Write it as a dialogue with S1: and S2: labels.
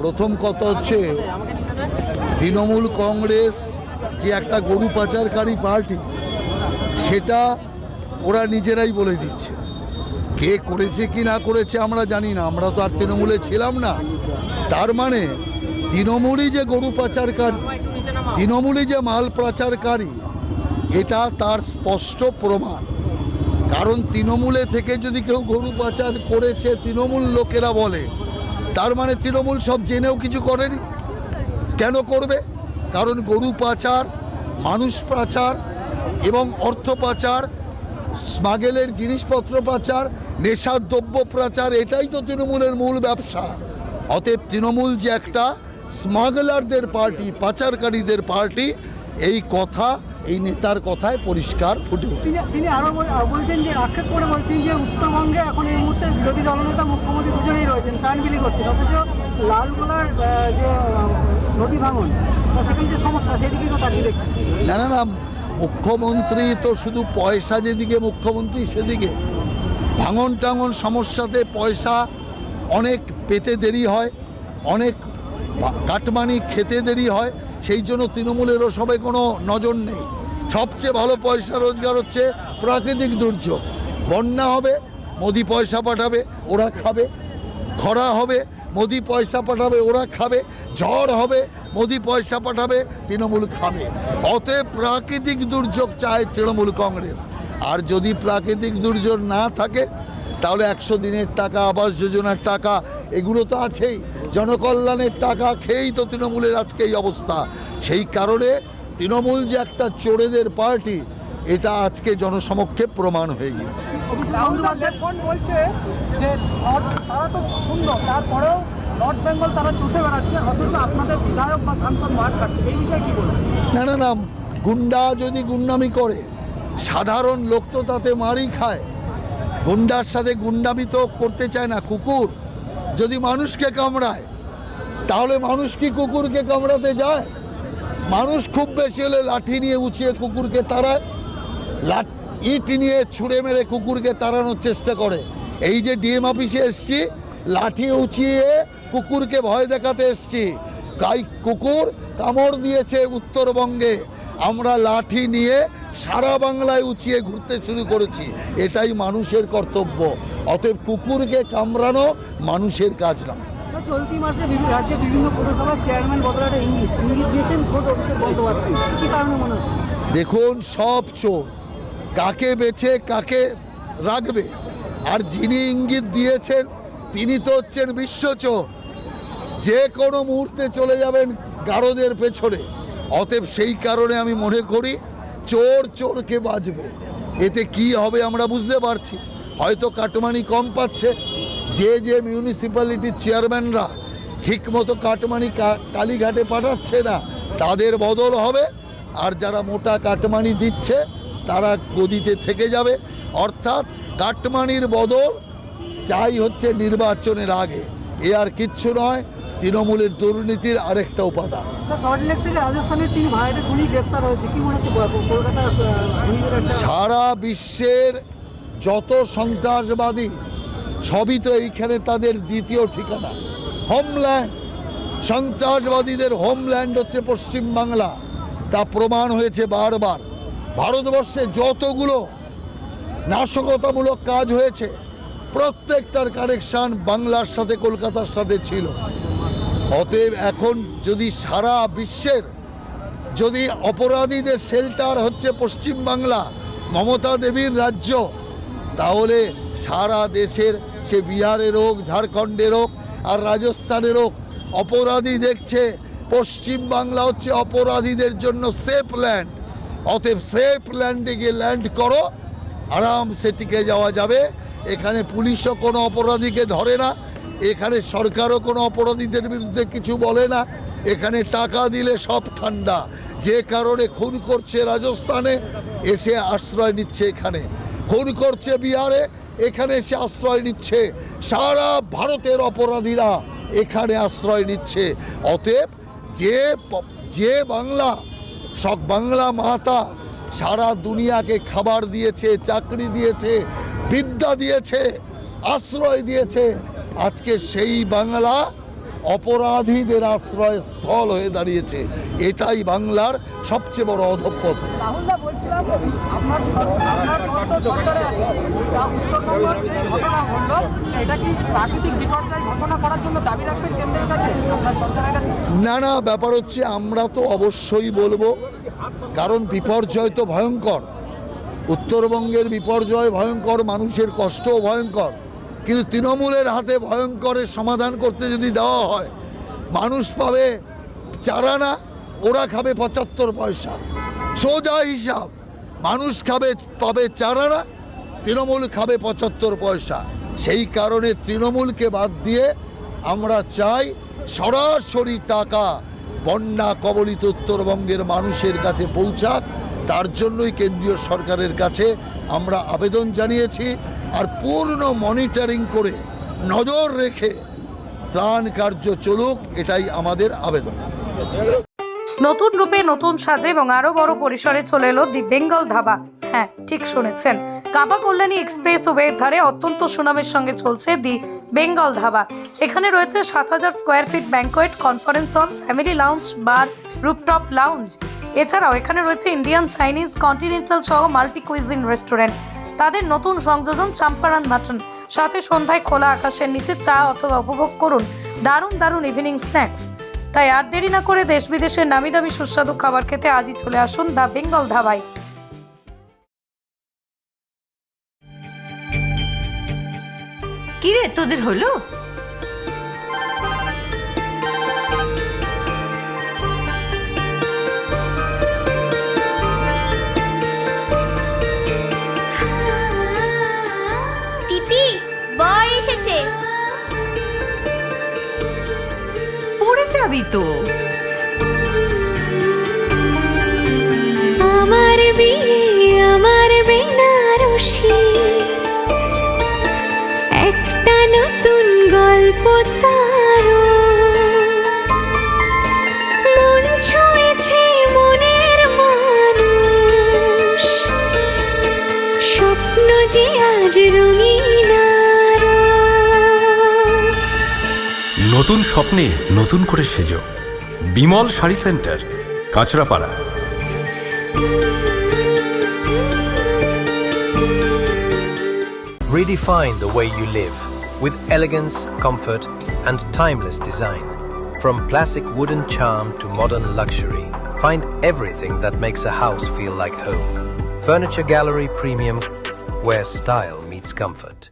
S1: প্রথম কথা হচ্ছে, তৃণমূল কংগ্রেস যে একটা গরু পাচারকারী পার্টি, সেটা ওরা নিজেরাই বলে দিচ্ছে। কে করেছে কি না করেছে আমরা জানি না, আমরা তো আর তৃণমূলে ছিলাম না। তার মানে তৃণমূলই যে গরু পাচারকারী, তৃণমূলই যে মাল পাচারকারী, এটা তার স্পষ্ট প্রমাণ। কারণ তৃণমূলে থেকে যদি কেউ গরু পাচার করেছে, তৃণমূল লোকেরা বলে তার মানে তৃণমূল সব জেনেও কিছু করেনি? কেন করবে? কারণ গরু পাচার, মানুষ পাচার এবং অর্থ পাচার, স্মাগেলের জিনিসপত্র পাচার, নেশার দ্রব্য পাচার, এটাই তো তৃণমূলের মূল ব্যবসা। অতএব তৃণমূল যে একটা স্মাগলারদের পার্টি, পাচারকারীদের পার্টি, এই কথা এই নেতার কথায় পরিষ্কার ফুটে উঠে
S2: তিনি তিনি আরও বলছেন যে আক্ষেপ করে বলছেন যে উত্তরবঙ্গে এখন এই মুহূর্তে বিরোধী দলনেতা মুখ্যমন্ত্রী দুজনেই রয়েছেন কান বিলি করছেন। অথচ লালগোলার যে নদী ভাঙন সেখানে যে সমস্যা সেদিকে তো তাকিয়ে দেখছেন।
S1: না না না মুখ্যমন্ত্রী তো শুধু পয়সা যেদিকে মুখ্যমন্ত্রী সেদিকে। ভাঙন টাঙন সমস্যাতে পয়সা অনেক পেতে দেরি হয় অনেক কাটমানি খেতে দেরি হয় সেই জন্য তৃণমূলেরও সবাই কোনো নজর নেই। সবচেয়ে ভালো পয়সা রোজগার হচ্ছে প্রাকৃতিক দুর্যোগ। বন্যা হবে, মোদি পয়সা পাঠাবে, ওরা খাবে। খরা হবে, মোদি পয়সা পাঠাবে, ওরা খাবে। ঝড় হবে, মোদি পয়সা পাঠাবে, তৃণমূল খাবে। অতএব প্রাকৃতিক দুর্যোগ চায় তৃণমূল কংগ্রেস। আর যদি প্রাকৃতিক দুর্যোগ না থাকে, তাহলে একশো দিনের টাকা, আবাস যোজনার টাকা, এগুলো তো আছেই। জনকল্যাণের টাকা খেয়েই তো তৃণমূলের আজকে এই অবস্থা। সেই কারণে তৃণমূল যে একটা চোরেদের পার্টি এটা আজকে জনসমক্ষে প্রমাণ হয়ে গিয়েছে।
S2: বলছে যে তারা তো সুন্দর তারপরেও নর্থ বেঙ্গল তারা চষে বেড়াচ্ছে অথচ আপনাদের বিধায়ক বা সাংসদ মাঠ কাটছে। এই বিষয়ে কি বলবেন?
S1: না না না গুন্ডা যদি গুন্ডামি করে সাধারণ লোক তো তাতে মারই খায়। গুন্ডার সাথে গুন্ডামি তো করতে চায় না কুকুর। যদি মানুষকে কামড়ায় তাহলে মানুষ কি কুকুরকে কামড়াতে যায়? মানুষ খুব বেশি হলে লাঠি নিয়ে উঁচিয়ে কুকুরকে তাড়ায়, লাঠ ইট নিয়ে ছুঁড়ে মেরে কুকুরকে তাড়ানোর চেষ্টা করে। এই যে ডিএম অফিসে এসছি, লাঠি উঁচিয়ে কুকুরকে ভয় দেখাতে এসছি। তাই কুকুর কামড় দিয়েছে উত্তরবঙ্গে। আমরা লাঠি নিয়ে সারা বাংলায় উঁচিয়ে ঘুরতে শুরু করেছি। এটাই মানুষের কর্তব্য। অতএব কুকুরকে কামড়ানো মানুষের কাজ না
S2: চলতি মাসে রাজ্যে বিভিন্ন পৌরসভার চেয়ারম্যান বদলার ইঙ্গিত। ইঙ্গিত দিয়েছেন খোদ অভিষেক বন্দ্যোপাধ্যায়। কি কারণে মনে হচ্ছে?
S1: দেখুন, সব চোর। কাকে বেছে, কাকে রাখবে? আর যিনি ইঙ্গিত দিয়েছেন, তিনি তো হচ্ছেন বিশ্বচোর যে কোনো মুহূর্তে চলে যাবেন গারদের পেছনে। অতএব সেই কারণে আমি মনে করি, চোর চোরকে বাজবে এতে কি হবে আমরা বুঝতে পারছি। হয়তো কাটমানি কম পাচ্ছে যে যে মিউনিসিপ্যালিটির চেয়ারম্যানরা ঠিকমতো কাটমানি কালীঘাটে পাঠাচ্ছে না তাদের বদল হবে। আর যারা মোটা কাটমানি দিচ্ছে তারা গদিতে থেকে যাবে। অর্থাৎ কাটমানির বদল চাই হচ্ছে নির্বাচনের আগে। এ আর কিচ্ছু নয় তৃণমূলের দুর্নীতির আরেকটা উপাদান। সারা বিশ্বের যত সন্ত্রাসবাদী সবই তো এইখানে তাদের দ্বিতীয় ঠিকানা। হোমল্যান্ড সন্ত্রাসবাদীদের হোমল্যান্ড হচ্ছে পশ্চিমবাংলা। তা প্রমাণ হয়েছে বারবার। ভারতবর্ষে যতগুলো নাশকতামূলক কাজ হয়েছে, প্রত্যেকটার কানেকশান বাংলার সাথে, কলকাতার সাথে ছিল। অতএব এখন যদি সারা বিশ্বের যদি অপরাধীদের শেল্টার হচ্ছে পশ্চিমবাংলা, মমতা দেবীর রাজ্য, তাহলে সারা দেশের সে বিহারের হোক, ঝাড়খণ্ডের হোক আর রাজস্থানের হোক, অপরাধী দেখছে। পশ্চিমবাংলা হচ্ছে অপরাধীদের জন্য সেফ ল্যান্ড অতএব সেফ ল্যান্ডে গিয়ে ল্যান্ড করো, আরামসে টিকে যাওয়া যাবে। এখানে পুলিশও কোনো অপরাধীকে ধরে না, এখানে সরকারও কোনো অপরাধীদের বিরুদ্ধে কিছু বলে না। এখানে টাকা দিলে সব ঠান্ডা। যে কারণে খুন করছে রাজস্থানে, এসে আশ্রয় নিচ্ছে এখানে। খুন করছে বিহারে এখানে এসে আশ্রয় নিচ্ছে সারা ভারতের অপরাধীরা। এখানে আশ্রয় নিচ্ছে। অতএব যে যে বাংলা, সব বাংলা মাতা সারা দুনিয়াকে খাবার দিয়েছে, চাকরি দিয়েছে, বিদ্যা দিয়েছে, আশ্রয় দিয়েছে, আজকে সেই বাংলা অপরাধীদের আশ্রয় স্থল হয়ে দাঁড়িয়েছে। এটাই বাংলার সবচেয়ে বড়
S2: কাছে?
S1: না না ব্যাপার হচ্ছে আমরা তো অবশ্যই বলব কারণ বিপর্যয় তো ভয়ঙ্কর। উত্তরবঙ্গের বিপর্যয় ভয়ঙ্কর মানুষের কষ্টও ভয়ঙ্কর। কিন্তু তৃণমূলের হাতে ভয়ঙ্করের সমাধান করতে যদি দেওয়া হয়, মানুষ পাবে চারানা, ওরা খাবে পঁচাত্তর পয়সা। সোজা হিসাব, মানুষ খাবে, পাবে চারানা, তৃণমূল খাবে পঁচাত্তর পয়সা। সেই কারণে তৃণমূলকে বাদ দিয়ে আমরা চাই সরাসরি টাকা বন্যা কবলিত উত্তরবঙ্গের মানুষের কাছে পৌঁছাক। তার জন্যই কেন্দ্রীয় সরকারের কাছে আমরা আবেদন জানিয়েছি। আর পূর্ণ মনিটরিং করে নজর রেখে ত্রাণ কার্য চলুক, এটাই আমাদের আবেদন।
S3: নতুন রূপে নতুন সাজে এবং আরও বড় পরিসরে চলে এলো দি বেঙ্গল ধাবা। হ্যাঁ ঠিক শুনেছেন। কাবা কল্যাণী এক্সপ্রেস ওয়ের ধারে অত্যন্ত সুনামের সঙ্গে চলছে দি বেঙ্গল ধাবা। এখানে রয়েছে সাত হাজার square feet banquet, conference hall, family lounge, bar, rooftop lounge. এছাড়াও এখানে রয়েছে ইন্ডিয়ান চাইনিজ কন্টিনেন্টাল সহ মাল্টি কুইজিন রেস্টুরেন্ট। তাদের নতুন সংযোজন চাম্পারান মাটন। সাথে সন্ধ্যায় খোলা আকাশের নিচে চা অথবা উপভোগ করুন দারুণ দারুণ ইভিনিং স্ন্যাক্স তাই আর দেরি না করে দেশ বিদেশের নামি দামি সুস্বাদু খাবার খেতে আজই চলে আসুন দ্য বেঙ্গল ধাবায়।
S4: কিরে, তোদের হলো?
S5: বর
S4: পড়ে যাবি তো।
S5: আমার বিয়ে আমার বেনারসি। একটা নতুন গল্প তার
S6: নতুন স্বপ্নে নতুন করে Sejo Bimal sari centre Kanchrapara
S7: Redefine the way you live with elegance, comfort, and timeless design. From classic wooden charm to modern luxury, find everything that makes a house feel like home. Furniture Gallery Premium, where style meets comfort.